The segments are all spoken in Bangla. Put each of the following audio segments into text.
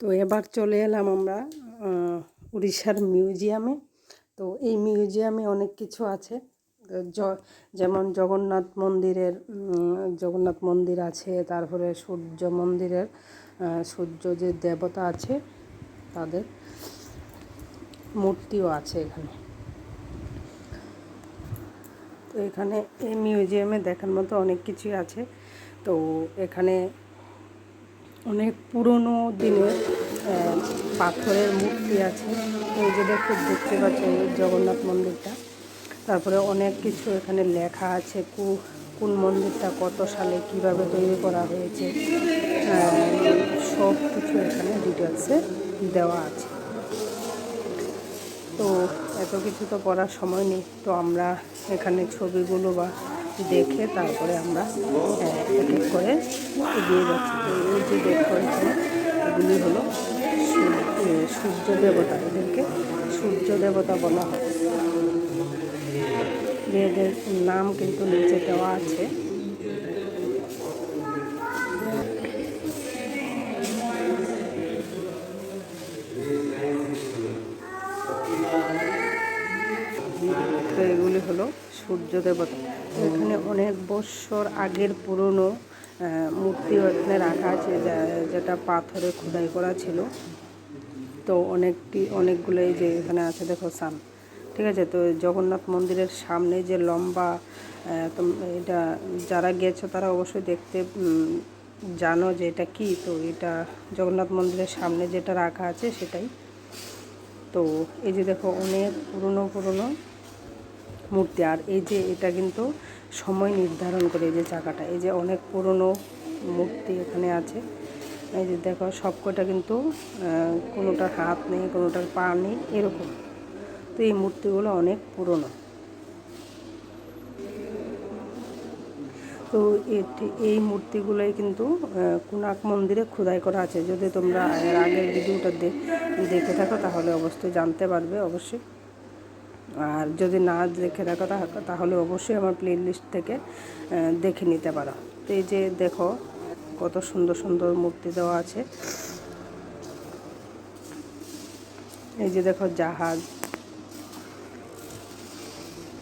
তো এবার চলে এলাম আমরা উড়িষ্যার মিউজিয়ামে। তো এই মিউজিয়ামে অনেক কিছু আছে। যেমন জগন্নাথ মন্দিরের জগন্নাথ মন্দির আছে, তারপরে সূর্য মন্দিরের সূর্য যে দেবতা আছে তাদের মূর্তিও আছে এখানে। তো এখানে এই মিউজিয়ামে দেখার মতো অনেক কিছুই আছে। তো এখানে অনেক পুরনো দিনের পাথরের মূর্তি আছে। এই যে দেখতে দেখতে পাচ্ছ এই জগন্নাথ মন্দিরটা। তারপরে অনেক কিছু এখানে লেখা আছে, কু, কোন মন্দিরটা কত সালে কীভাবে তৈরি করা হয়েছে। সব কিছু এখানে ডিটেলসে দেওয়া আছে। তো এত কিছু তো পড়ার সময় নেই। তো আমরা এখানে ছবিগুলো বা দেখে তারপরে আমরা এক এক করে এগিয়ে যাচ্ছি। এই যে দেখছি এগুলি হলো সূর্য দেবতা, এদেরকে সূর্য দেবতা বলা হয়। এদের নাম কিন্তু নিচে দেওয়া আছে। তো এগুলি হলো সূর্য দেবতা। এখানে অনেক বৎসর আগের পুরনো মূর্তি এখানে রাখা আছে যেটা পাথরে খোদাই করা ছিল। তো অনেকটি, অনেকগুলো এই যে এখানে আছে, দেখো, সান। ঠিক আছে? তো জগন্নাথ মন্দিরের সামনে যে লম্বা এটা যারা গেছো তারা অবশ্যই দেখতে জানো যে এটা কি। তো এটা জগন্নাথ মন্দিরের সামনে যেটা রাখা আছে সেটাই। তো এই যে দেখো, অনেক পুরনো পুরনো মূর্তি। আর এই যে এটা কিন্তু সময় নির্ধারণ করে এই যে চাকাটা, এই যে অনেক পুরনো মূর্তি এখানে আছে। এই যে দেখো, সবকটা কিন্তু কোনোটার হাত নেই, কোনোটার পা নেই, এরকম। তো এই মূর্তিগুলো অনেক পুরনো। তো এই মূর্তিগুলোই কিন্তু কোনাক মন্দিরে খোদাই করা আছে। যদি তোমরা এর আগের ভিডিওটা দেখে থাকো, তাহলে অবশ্যই জানতে পারবে, অবশ্যই। আর যদি না দেখে তাহ- তাহলে অবশ্যই আমার প্লে লিস্ট থেকে দেখে নিতে পারো। তো এই যে দেখো, কত সুন্দর সুন্দর মূর্তি দেওয়া আছে। এই যে দেখো, জাহাজ।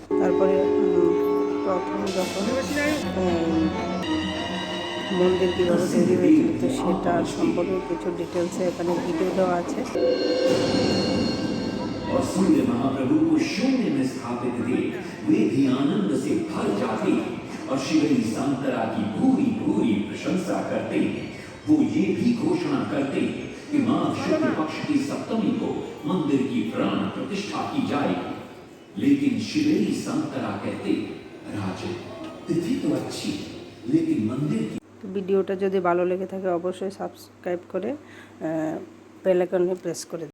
তারপরে প্রথম যখন মন্দির কীভাবে তৈরি হয়েছিল, তো সেটা সম্পর্কে কিছু ডিটেলসে এখানে ভিডিও দেওয়া আছে। और सूर्य महाप्रभु को शून्य में स्थापित देख वे भी आनंद से भर जाते और शिवरी संतरा की पूरी पूरी प्रशंसा करते वो ये भी घोषणा करते कि मां शुक्ल पक्ष की सप्तमी को मंदिर की प्राण प्रतिष्ठा की जाएगी लेकिन शिवेरी संतरा कहते राजन तिथि तो अच्छी लेकिन मंदिर की তো ভিডিওটা যদি ভালো লেগে থাকে অবশ্যই সাবস্ক্রাইব করে বেল আইকনে প্রেস করে